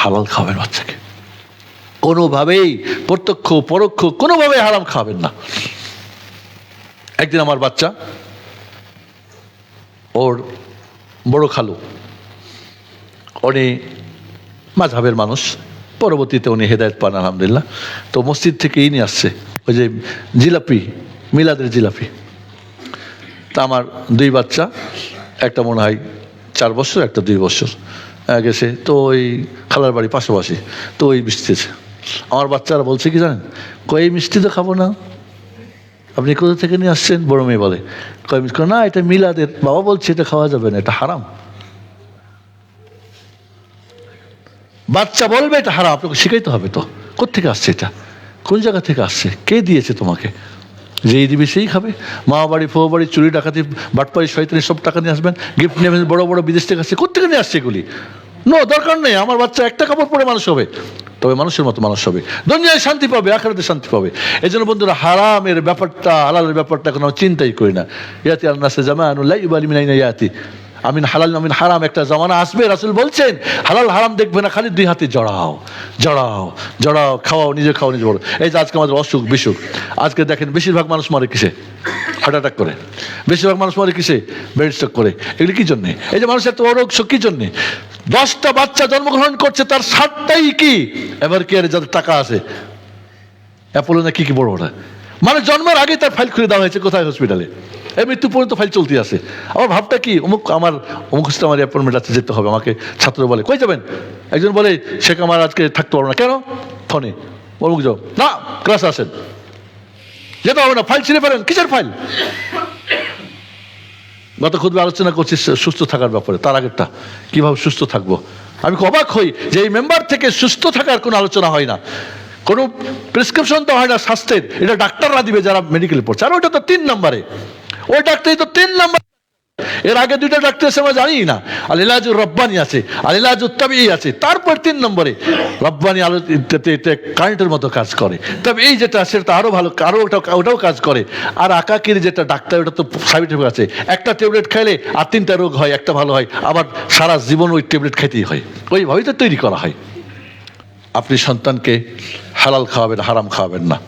হালাল খাবেন বাচ্চাকে। কোনোভাবেই প্রত্যক্ষ, পরোক্ষ, কোনোভাবেই হারাম খাবেন না। একদিন আমার বাচ্চা, ওর বড় খালু, উনি মাঝাবের মানুষ, পরবর্তীতে উনি হেদায়ত পান, আলহামদুলিল্লাহ। তো মসজিদ থেকেই নিয়ে আসছে, ওই যে জিলাপি, মিলাদের জিলাপি। তা আমার দুই বাচ্চা, একটা মনে হয় চার বছর, একটা দুই বছর। গেছে। তো ওই খালার বাড়ি পাশাপাশি তো ওই মিষ্টিছে আমার বাচ্চারা বলছে কি জানেন? এই মিষ্টি তো খাব না। আপনি কোথা থেকে নিয়ে আসছেন? বড় মেয়ে বলে। কয়, মিষ্টি না, এটা মিলাদের। বাবা বলছে এটা খাওয়া যাবে না, এটা হারাম। বাচ্চা বলবে এটা হারাম। আপনাকে শিখাইতে হবে তো। কোথেকে আসছে এটা? কোন জায়গা থেকে আসছে? কে দিয়েছে তোমাকে? যেই দিবে সেই খাবে। মা বাড়ি ফো বাড়ি, চুরি, ডাকাতি, বাটপাড়ি, শয়তানি সব টাকা নিয়ে আসবেন গিফট নিয়ে বড় বড় বিদেশ থেকে আসছে। কোথেকে নিয়ে আসছে এগুলি? নো, দরকার নেই, আমার বাচ্চা একটা কাপড় পরে মানুষ হবে। তবে মানুষের মতো মানুষ হবে। দুনিয়ায় শান্তি পাবে, আখেরাতে শান্তি পাবে। এই জন্য বন্ধুরা, হারামের ব্যাপারটা, হালালের ব্যাপারটা কোনো চিন্তাই করি না। ইয়াতি আল্লাহ জামানুল্লাহ মিনাইনা ইয়াতি। আমিন হালাল, আমিন হারাম, একটা জামানা আসবে, রাসুল বলছেন, হালাল, হারাম দেখবে না, খালি দুই হাতে জড়াও জড়াও জড়াও, খাওয়াও, নিজে খাওয়াও নিজে বলো। এই যে আজকে আমাদের অসুখ, বিসুখ। আজকে দেখেন, বেশিরভাগ মানুষ মরে কিসে? হার্ট অ্যাটাক করে। বেশিরভাগ মানুষ মরে কিসে? ব্রেন স্ট্রোক করে। এগুলি কি জন্যে? এই যে মানুষের এত অরোগ কি জন্যে? দশটা বাচ্চা জন্মগ্রহণ করছে, তার ষাটটাই কি? এবার কি আর যাদের টাকা আছে? অ্যাপোলো না কি কি বড় ওটা মানে জন্মের আগে তার ফাইল খুলে দেওয়া হয়েছে কোথায় হসপিটালে এই মৃত্যু পর্যন্ত ফাইল চলতে আছে। আমার ভাবটা কি? অমুক আমার অমুক আমার অ্যাপয়েন্টমেন্ট আছে, যেতে হবে, আমাকে ছাত্র বলে। কই যাবেন? একজন বলে, শেখ আমার আজকে থাকতে পারব না। কেন? ফোনে। অমুক যাও না ক্লাস আসেন। যেতে হবে না ফাইল ছিঁড়ে ফেলেন, কিসের ফাইল গত খুব আলোচনা করছি সুস্থ থাকার ব্যাপারে, তার আগেরটা, কীভাবে সুস্থ থাকব? আমি অবাক হই যে এই মেম্বার থেকে সুস্থ থাকার কোনো আলোচনা হয় না। কোনো প্রেসক্রিপশন তো হয় না, স্বাস্থ্যের, এটা ডাক্তাররা দিবে যারা মেডিকেল পড়ছে, আর ওইটা তো তিন নম্বরে। ওই ডাক্তারই তো তিন নম্বর এর আগে দুইটা ডাক্তার আছে, আমরা জানি না। আল ইলাজুর রব্বানি আছে, আল ইলাজুর তাবি আছে, তারপর তিন নম্বরে রব্বানি আলো কারেন্টের মতো কাজ করে। তবে এই যেটা সেটা আরও ভালো, আরও ওটা ওটাও কাজ করে। আর আকাকির যেটা ডাক্তার, ওটা তো সাইড এফেক্ট আছে। একটা ট্যাবলেট খাইলে আর তিনটা রোগ হয়, একটা ভালো হয়, আবার সারা জীবন ওই ট্যাবলেট খাইতেই হয়। ওইভাবেই তো তৈরি করা হয়। আপনি সন্তানকে হালাল খাওয়াবেন, হারাম খাওয়াবেন না।